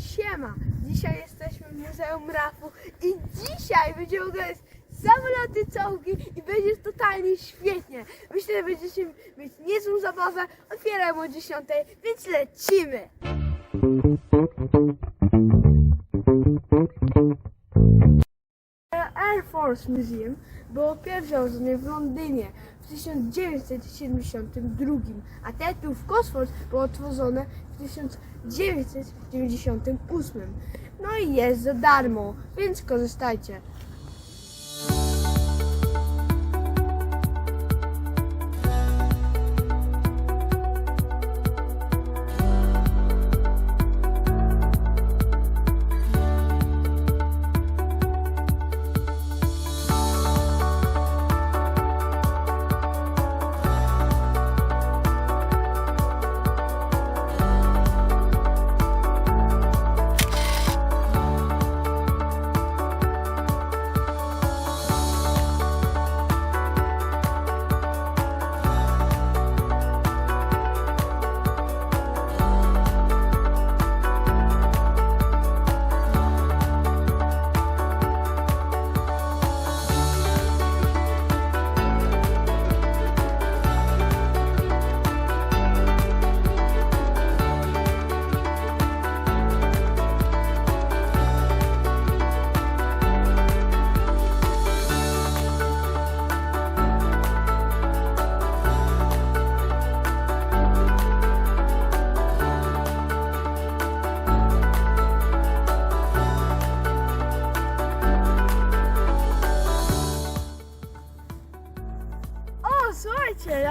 Siema! Dzisiaj jesteśmy w Muzeum Rafu i dzisiaj będziemy oglądać samoloty, czołgi i będzie totalnie świetnie. Myślę, że będziecie mieć niezłą zabawę. Otwieram o 10, więc lecimy! Force Museum było pierwsze w Londynie w 1972, a Tetów Kosmos było otworzone w 1998. No i jest za darmo, więc korzystajcie.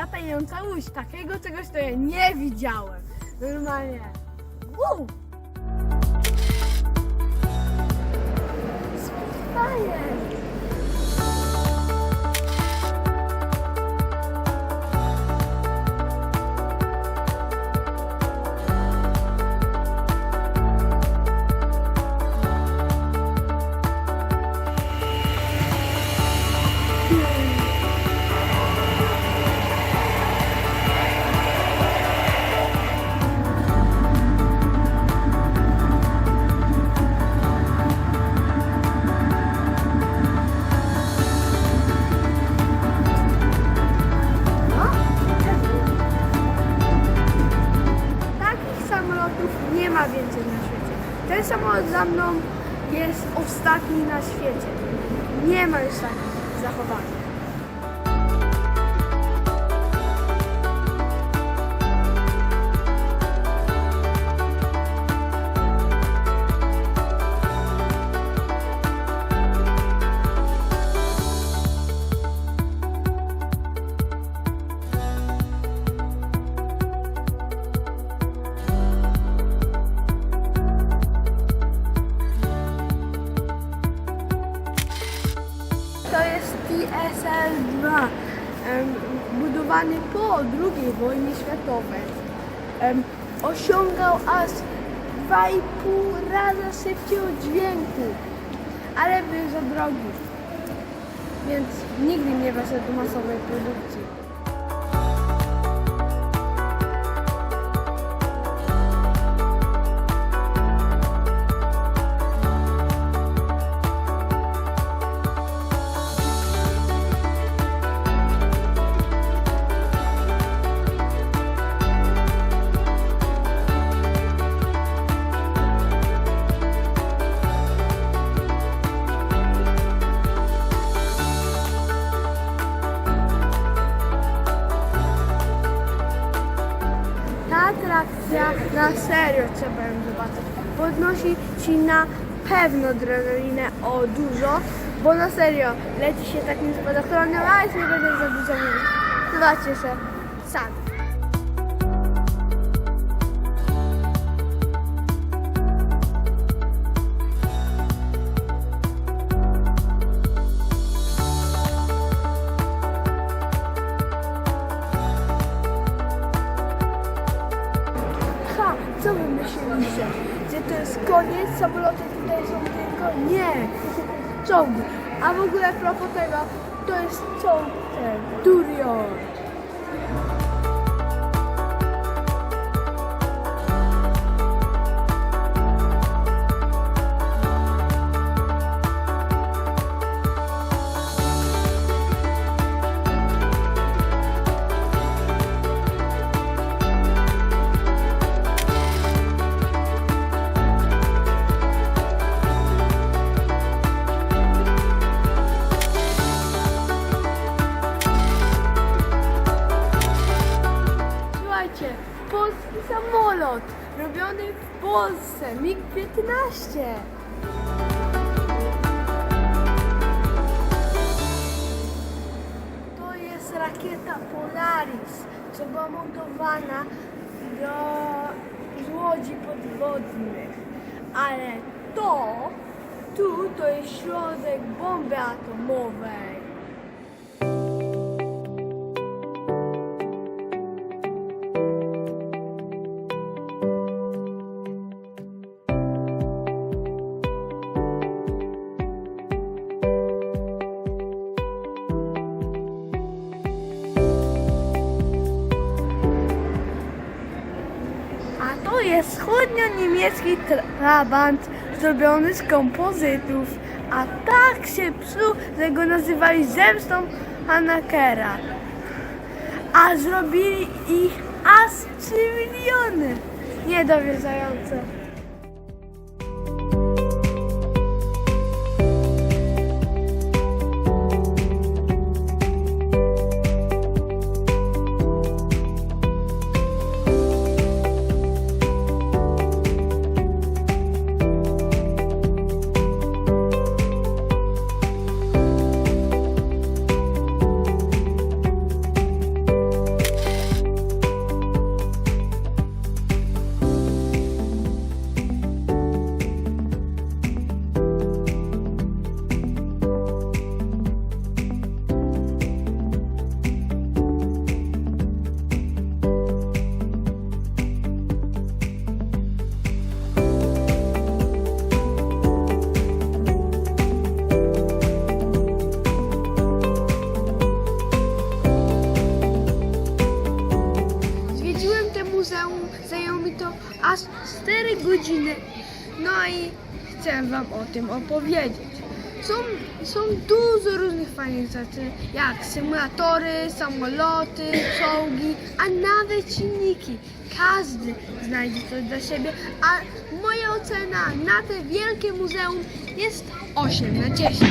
Latająca łódź. Takiego czegoś to ja nie widziałem. Normalnie. Wow! Ten samolot za mną jest ostatni na świecie. Nie ma już takich zachowań. SL-2, budowany po II wojnie światowej, osiągał aż 2,5 razy szybciego dźwięku, ale był za drogi, więc nigdy nie weszedł do masowej produkcji. Na serio trzeba ją zobaczyć. Podnosi ci na pewno adrenalinę o dużo, bo na serio leci się takim spadochronem, ale nie będę za dużo mówić. Zobaczcie się sami. Samoloty tutaj są tylko? Nie! Czołgi. A w ogóle propos tego, to jest czołg ten, Durion. Robiony w Polsce, MiG-15. To jest rakieta Polaris, co była montowana do łodzi podwodnych. Ale to, tu to jest środek bomby atomowej. Jest wschodnio-niemiecki trabant zrobiony z kompozytów, a tak się psuł, że go nazywali zemstą Hanakera. A zrobili ich aż 3 miliony. Niedowierzające. Wam o tym opowiedzieć. Są, są dużo różnych fajnych rzeczy, jak symulatory, samoloty, czołgi, a nawet silniki. Każdy znajdzie coś dla siebie, a moja ocena na te wielkie muzeum jest 8 na 10.